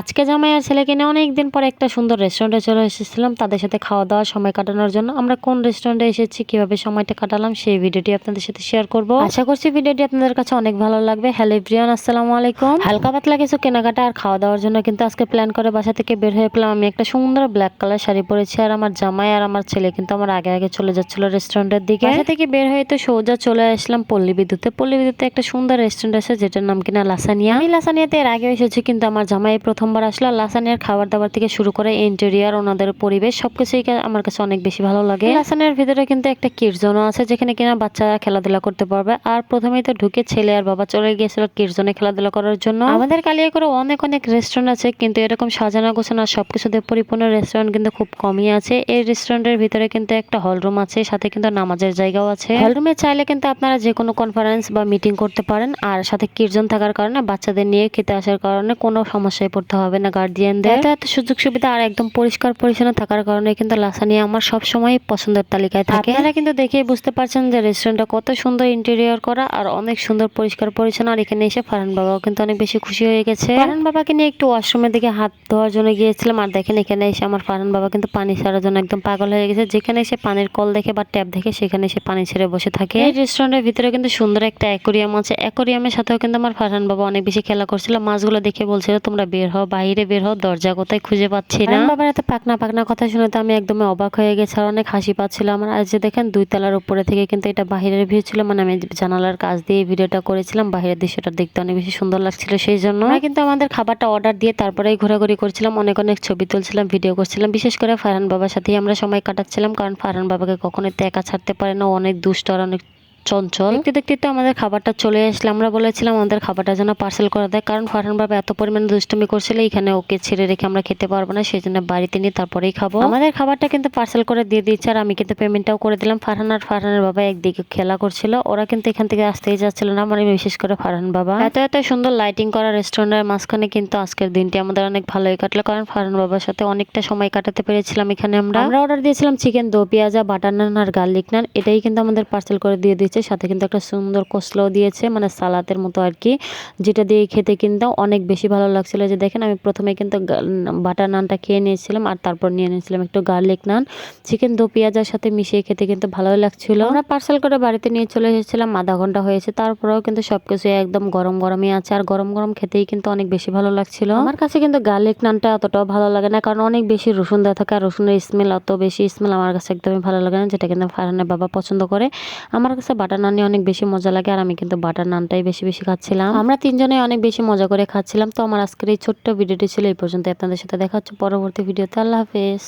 আজকে জামাই আর ছেলেকে নিয়ে অনেকদিন পরে একটা সুন্দর রেস্টুরেন্টে চলে এসেছিলাম। তাদের সাথে খাওয়া দাওয়া, সময় কাটানোর জন্য। আমরা কোন রেস্টুরেন্টে এসেছি, কীভাবে সময়টা কাটালাম, সেই ভিডিওটি আপনাদের সাথে শেয়ার করব। আশা করছি ভিডিওটি আপনাদের কাছে অনেক ভালো লাগবে। হ্যালো ব্রিয়ান আসসালামু আলাইকুম। হালকা পাতলা কিছু কেনাকাটা আর খাওয়া দাওয়ার জন্য কিন্তু আজকে প্ল্যান করে বাসা থেকে বের হয়ে পেলাম। আমি একটা সুন্দর ব্ল্যাক কালার শাড়ি পরেছি আর আমার জামাই আর আমার ছেলে কিন্তু আমার আগে আগে চলে যাচ্ছিল রেস্টুরেন্টের দিকে। বাসা থেকে বের হয়ে তো সোজা চলে আসলাম পল্লী বিদ্যুতে। পল্লী বিদ্যুতে একটা সুন্দর রেস্টুরেন্ট আছে যেটার নাম কিনা লাসানিয়া। আমি লাসানিয়াতে এর আগে এসেছি কিন্তু আমার জামাই প্রথমবার আসলো, আর লাসানিয়ার খাবার দাবার থেকে শুরু করে ইন্টেরিয়ার ওনাদের পরিবেশ, সবকিছুই কা- আমার কাছে অনেক বেশি ভালো লাগে। লাসানিয়ার ভিতরে কিন্তু একটা কিডজোনও আছে, যেখানে কিনা বাচ্চারা খেলাধুলা করতে পারবে। আর প্রথমেই তো ঢুকে ছেলে আর বাবা চলে গিয়েছিল কিডজোনে খেলাধুলা করার জন্য। আমাদের কালিয়া করে অনেক অনেক রেস্টুরেন্ট আছে, কিন্তু এরকম সাজানো গোছানো আর সবকিছু দিয়ে পরিপূর্ণ রেস্টুরেন্ট কিন্তু খুব কমই আছে। এই রেস্টুরেন্টের ভিতরে কিন্তু একটা হল রুম আছে, সাথে কিন্তু নামাজের জায়গাও আছে। হল রুমে চাইলে কিন্তু আপনারা যে কোনো কনফারেন্স বা মিটিং করতে পারেন, আর সাথে কিরজন থাকার কারণে বাচ্চাদের নিয়ে খেতে আসার কারণে কোনো সমস্যায় পড়তে হবে না গার্জিয়ানদের এত এত সুযোগ সুবিধা আর একদম পরিষ্কার পরিচ্ছন্ন থাকার কারণে কিন্তু লাসানিয়া আমার সব সময় পছন্দের তালিকায় থাকে। আপনারা কিন্তু দেখেই বুঝতে পারছেন যে রেস্টুরেন্টটা কত সুন্দর ইন্টেরিয়র করা আর অনেক সুন্দর পরিষ্কার পরিচ্ছন্ন আর এখানে এসে ফারহান বাবাও কিন্তু অনেক বেশি খুশি হয়ে গেছে। ফারহান বাবাকে নিয়ে একটু ওয়াশরুমের দিকে হাত ধোয়ার জন্য গিয়েছিলাম আর দেখেন এখানে এসে আমার ফারহান বাবা কিন্তু পানি ছাড়ার জন্য একদম পাগল হয়ে গেছে। যেখানে এসে পানির কল দেখে বা ট্যাপ দেখে সেখানে এসে পানি ছেড়ে বসে থাকে। এই রেস্টুরেন্টের ভিতরে কিন্তু সুন্দর একটা অ্যাকোরিয়াম আছে। অ্যাকোরিয়ামের সাথেও কিন্তু আমার ফারহান বাবা অনেক বেশি খেলা করছিল। মাছগুলো দেখে বলছিল তোমরা বের হও। বাইরে বের হও দরজা কোথায় খুঁজে পাচ্ছি না। বাবার এত পাকনা পাকনা কথা শুনে তো আমি একদমই অবাক হয়ে গেছি। আর অনেক হাসি পাচ্ছিল আমার আর যে দেখেন দুই তলার উপরে থেকে কিন্তু এটা বাহিরের ভিউ ছিল। মানে আমি জানালার কাজ দিয়ে ভিডিওটা করেছিলাম। বাইরের দৃশ্যটা দেখতে অনেক বেশি সুন্দর লাগছিল সেই জন্য। কিন্তু আমাদের খাবারটা অর্ডার দিয়ে তারপরেই ঘোরাঘুরি করছিলাম। অনেক অনেক ছবি তুলছিলাম ভিডিও করছিলাম। বিশেষ করে ফারহান বাবার সাথেই আমরা সময় কাটাচ্ছিলাম। কারণ ফারহান বাবাকে কখনোই তো একা ছাড়তে পারে না। অনেক দুষ্ট আর অনেক চঞ্চল। দেখতে দেখতে তো আমাদের খাবারটা চলে আসলে। আমরা বলেছিলাম আমাদের খাবারটা যেন পার্সেল করে দেয়। কারণ ফারহান বাবা এত পরিমাণে দুষ্টুমি করছিল, এখানে ওকে ছেড়ে রেখে আমরা খেতে পারব না সেই জন্য বাড়িতে নিয়ে তারপরেই খাব। আমাদের খাবারটা কিন্তু পার্সেল করে দিয়ে দিচ্ছে আর আমি কিন্তু পেমেন্টটাও করে দিলাম। ফারহান আর ফারহানের বাবা একদিকে খেলা করছিল। ওরা কিন্তু এখান থেকে আসতেই যাচ্ছিল না মানে বিশেষ করে ফারহান বাবা। এত এত সুন্দর লাইটিং করা রেস্টুরেন্টের মাঝখানে কিন্তু আজকের দিনটি আমাদের অনেক ভালোই কাটলো। কারণ ফারহান বাবার সাথে অনেকটা সময় কাটাতে পেরেছিলাম এখানে আমরা। আমরা অর্ডার দিয়েছিলাম চিকেন দো পেঁয়াজা বাটার নান আর গার্লিক নান এটাই কিন্তু আমাদের পার্সেল করে দিয়ে দিচ্ছে সাথে কিন্তু একটা সুন্দর কোসলাও দিয়েছে মানে সালাতের মতো আর কি যেটা দিয়ে খেতে কিন্তু অনেক বেশি ভালো লাগছিল। যে দেখেন, আমি প্রথমে কিন্তু বাটার নানটা খেয়ে নিয়েছিলাম, আর তারপর নিয়ে নিয়েছিলাম একটু গার্লিক নান। চিকেন দো পেঁয়াজের সাথে মিশিয়ে খেতে কিন্তু ভালোই লাগছিল। আমরা পার্সেল করে বাড়িতে নিয়ে চলে এসেছিলাম, আধা ঘণ্টা হয়েছে, তারপরেও কিন্তু সবকিছু একদম গরম গরমই আছে, আর গরম গরম খেতেই কিন্তু অনেক বেশি ভালো লাগছিল। আমার কাছে কিন্তু গার্লিক নানটা অতটাও ভালো লাগে না, কারণ অনেক বেশি রসুন দেওয়া থাকে, আর রসুনের স্মেল অত বেশি স্মেল আমার কাছে একদমই ভালো লাগে না, যেটা কিন্তু ফারহানের বাবা পছন্দ করে। আমার কাছে বাটার নানি অনেক বেশি মজা লাগে আর আমি কিন্তু বাটার নানটাই বেশি বেশি খাচ্ছিলাম। আমরা তিনজনে অনেক বেশি মজা করে খাচ্ছিলাম। তো আমার আজকের এই ছোট্ট ভিডিওটি ছিল এই পর্যন্ত আপনাদের সাথে দেখা হচ্ছে পরবর্তী ভিডিওতে। আল্লাহ হাফেজ।